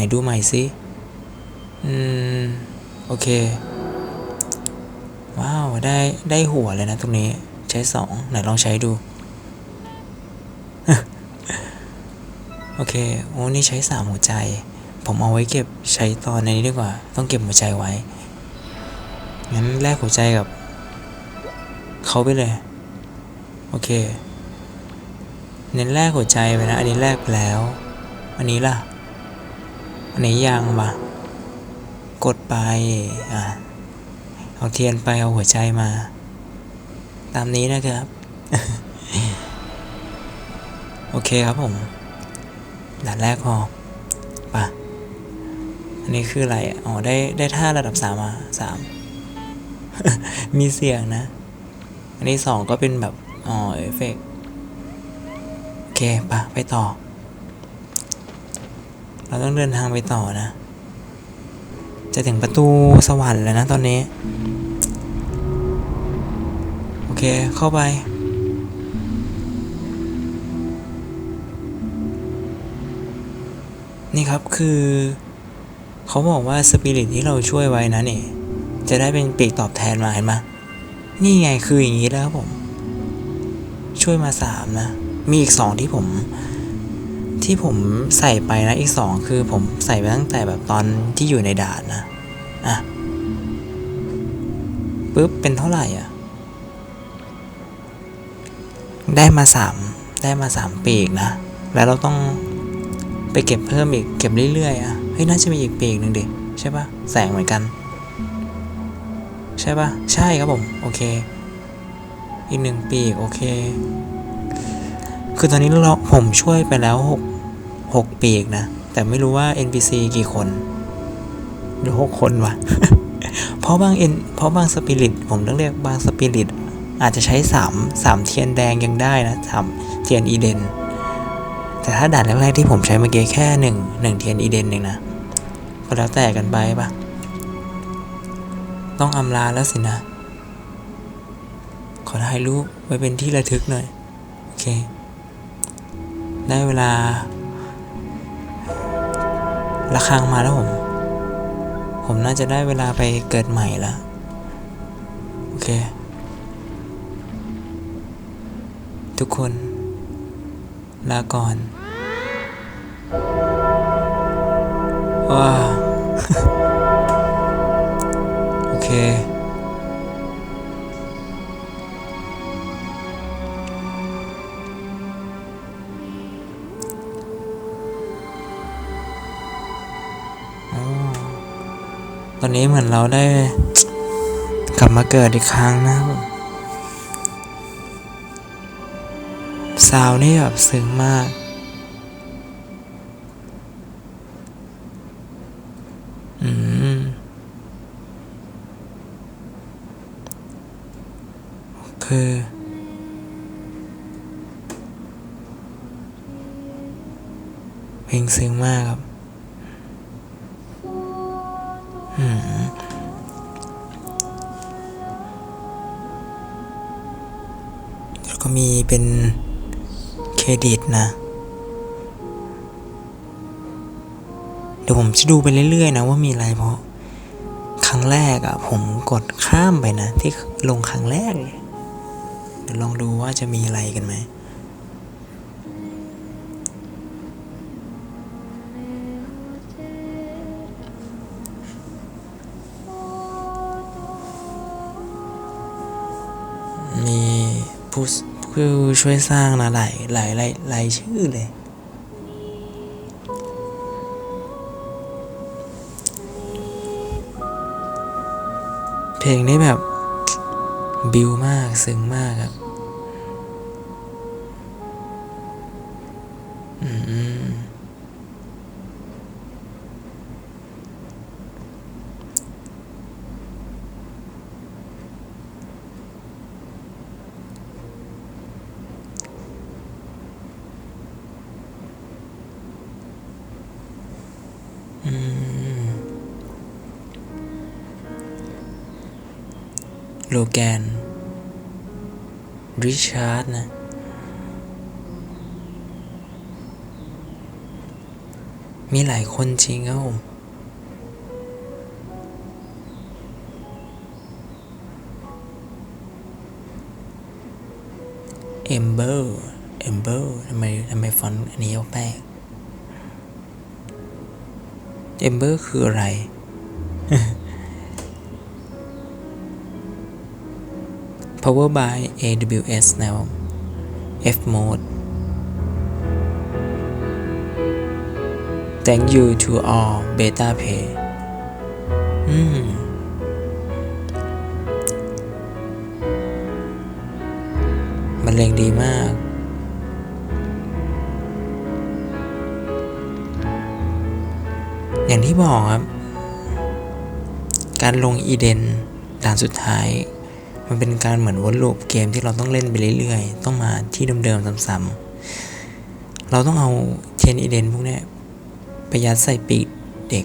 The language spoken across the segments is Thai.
นดูใหม่สิ อืม โอเค ว้าว ได้ ได้หัวเลยนะตรงนี้ ใช้สองไหนลองใช้ดู โอเค โอ้นี่ใช้สามหัวใจ ผมเอาไว้เก็บใช้ตอนในนี้ดีกว่า ต้องเก็บหัวใจไว้ งั้นแลกหัวใจกับเขาไปเลย โอเค เน้นแลกหัวใจไปนะ อันนี้แลกไปแล้ว อันนี้ล่ะ อันนี้ยังปะกดไปอะเอาเทียนไปเอาหัวใจมา ตามนี้นะครับ โอเคครับผมด่านแรกพอป่ะอันนี้คืออะไรอ๋อได้ได้ท่าระดับสามมาสามมีเสียงนะ อันนี้สองก็เป็นแบบ อ๋อ เอฟเฟกต์โอเคป่ะ ไปต่อ เราต้องเดินทางไปต่อนะ จะถึงประตูสวรรค์แล้วนะตอนนี้ โอเคเข้าไป นี่ครับคือ เขาบอกว่าสปิริตที่เราช่วยไว้นะนี่ จะได้เป็นปีกตอบแทนมาเห็นไหมนี่ไงคืออย่างนี้แล้วผม ช่วยมาสามนะ มีอีกสองที่ผม ที่ผมใส่ไปนะอีกสองคือผมใส่ไปตั้งแต่แบบตอนที่อยู่ในด่านนะ อะปุ๊บเป็นเท่าไหร่อะ ได้มาสามได้มาสามปีกนะ แล้วเราต้องไปเก็บเพิ่มอีกเก็บเรื่อยๆอะ เฮ้ย น่าจะมีอีกปีกหนึ่งดิ ใช่ปะแสงเหมือนกัน ใช่ปะใช่ครับผม โอเค อีกหนึ่งปีก โอเคคือตอนนี้เราผมช่วยไปแล้ว หกหกปีกนะ แต่ไม่รู้ว่า NPC กี่คนหรือหกคนวะ เพราะบางเอ็นเพราะบางสปิริตผมต้องเรียกบางสปิริตอาจจะใช้สามสามเทียนแดงยังได้นะสามเทียนอีเดน แต่ถ้าด่านแรกๆที่ผมใช้เมื่อกี้แค่หนึ่งหนึ่งเทียนอีเดนเองนะ ก็แล้วแต่กันไปปะต้องอำลาแล้วสินะ ขอถ่ายรูปไว้เป็นที่ระทึกหน่อย โอเค ได้เวลา ระฆังมาแล้วผม ผมน่าจะได้เวลาไปเกิดใหม่ละโอเค ทุกคน ลาก่อนว้า โอเค นี้เหมือนเราได้กลับมาเกิดอีกครั้งนะซาวนี่แบบซึ้งมาก อืม คือ เพลงซึ้งมากครับ แล้วก็มีเป็นเครดิตนะ เดี๋ยวผมจะดูไปเรื่อยๆนะว่ามีอะไรเพราะ ครั้งแรกอะผมกดข้ามไปนะ ที่ลงครั้งแรกเลยเดี๋ยวลองดูว่าจะมีอะไรกันไหม ผู้ผู้ช่วยสร้างนะหลายหลายหลายหลายชื่อเลยเพลงนี้แบบบิวมากซึ้งมากครับ โลแกน ริชาร์ดนะ มีหลายคนจริงครับผมเอมเบอร์เอมเบอร์ทำไมทำไมฟอนต์อันนี้เอาแป้ง เอมเบอร์คืออะไร Power by AWS นะครับ F mode Thank you to all beta pay อืมมันเลงดีมาก อย่างที่บอกครับ การลงอีเดนด่านสุดท้าย มันเป็นการเหมือนวนลูปเกมที่เราต้องเล่นไปเรื่อยๆ ต้องมาที่เดิมๆซ้ำๆเราต้องเอาเทนอีเดนพวกนี้ไปยัดใส่ปีกเด็ก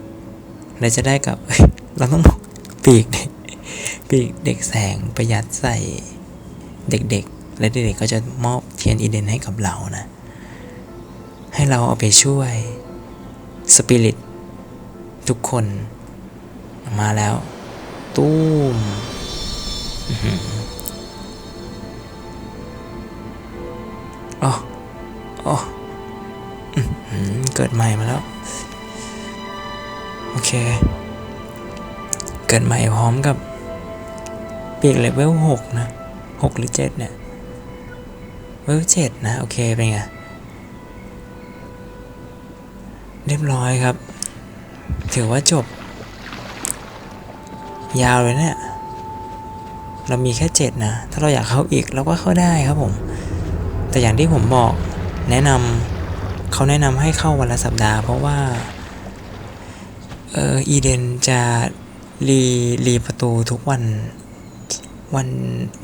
เราจะได้กับเราต้องปีกเด็กปีกเด็กแสงไปยัดใส่เด็กๆ และเด็กๆก็จะมอบเทียนอีเดนให้กับเรานะ ให้เราเอาไปช่วยสปิริต ทุกคนมาแล้ว ตู้มอ๋ออ๋อเกิดใหม่มาแล้ว โอเค เกิดใหม่พร้อมกับเปียกเลเวลหกนะหกหรือเจ็ดเนี่ยเวลเจ็ดนะ โอเค เป็นไง เรียบร้อยครับ ถือว่าจบ ยาวเลยเนี่ยเรามีแค่เจ็ดนะ ถ้าเราอยากเข้าอีกเราก็เข้าได้ครับผม แต่อย่างที่ผมบอกแนะนำเขาแนะนำให้เข้าวันละสัปดาห์ เพราะว่าเอออีเดนจะรีรีประตูทุกวันวัน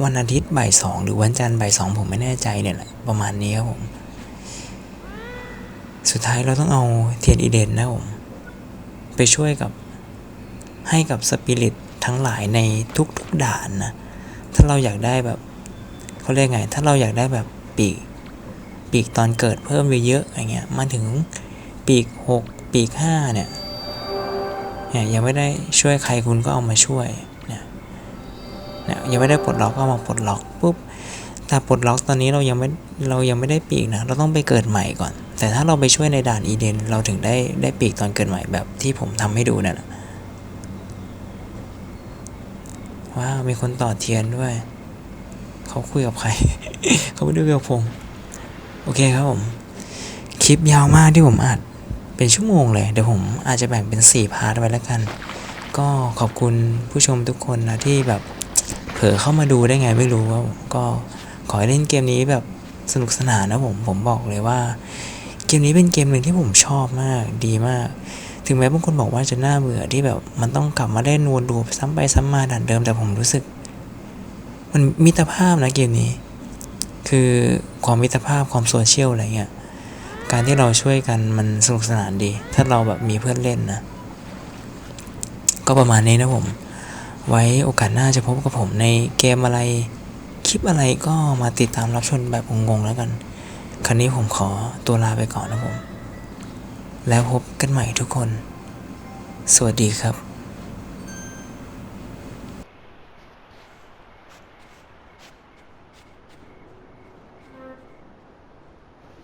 วันอาทิตย์บ่ายสองหรือวันจันทร์บ่ายสองผมไม่แน่ใจเนี่ยแหละประมาณนี้ครับผม สุดท้ายเราต้องเอาเทียนอีเดนนะผม ไปช่วยกับให้กับสปิริตทั้งหลายในทุกๆด่านนะถ้าเราอยากได้แบบเขาเรียกไง ถ้าเราอยากได้แบบปีก ปีกตอนเกิดเพิ่มเยอะๆอย่างเงี้ยมาถึงปีกหกปีกห้าเนี่ยเนี่ยยังไม่ได้ช่วยใครคุณก็เอามาช่วยเนี่ยเนี่ยยังไม่ได้ปลดล็อกก็ามาปลดล็อกปุ๊บแต่ปลดล็อกตอนนี้เรายังไม่เรายังไม่ได้ปีกนะเราต้องไปเกิดใหม่ก่อน แต่ถ้าเราไปช่วยในด่านอีเดน เราถึงได้ได้ปีกตอนเกิดใหม่แบบที่ผมทำให้ดูนั่นแหละว้าวมีคนต่อเทียนด้วย เขาคุยกับใคร เขาไม่ได้คุยกับผม โอเคครับผม คลิปยาวมากที่ผมอัดเป็นชั่วโมงเลย เดี๋ยวผมอาจจะแบ่งเป็น 4 พาร์ทไว้แล้วกัน ก็ขอบคุณผู้ชมทุกคนนะที่แบบเผลอเข้ามาดูได้ไงไม่รู้ว่าผมก็ขอให้เล่นเกมนี้แบบสนุกสนานนะผม ผมบอกเลยว่า กมนี้เป็นเกมหนึ่งที่ผมชอบมากดีมาก ถึงแม้บางคนบอกว่าจะน่าเบื่อที่แบบมันต้องกลับมาเล่นวนลูซ้ำไปซ้ำมาด่านเดิมแต่ผมรู้สึก มันมิตรภาพนะเกมนี้ คือความมิตรภาพความโซเชียลอะไรเงี้ยการที่เราช่วยกันมันสนุกสนานดี ถ้าเราแบบมีเพื่อนเล่นนะ ก็ประมาณนี้นะผม ไว้โอกาสหน้าจะพบกับผมในเกมอะไร คลิปอะไรก็มาติดตามรับชมแบบงงๆแล้วกัน ครั้นี้ผมขอตัวลาไปก่อนนะผม แล้วพบกันใหม่ทุกคน สวัสดีครับ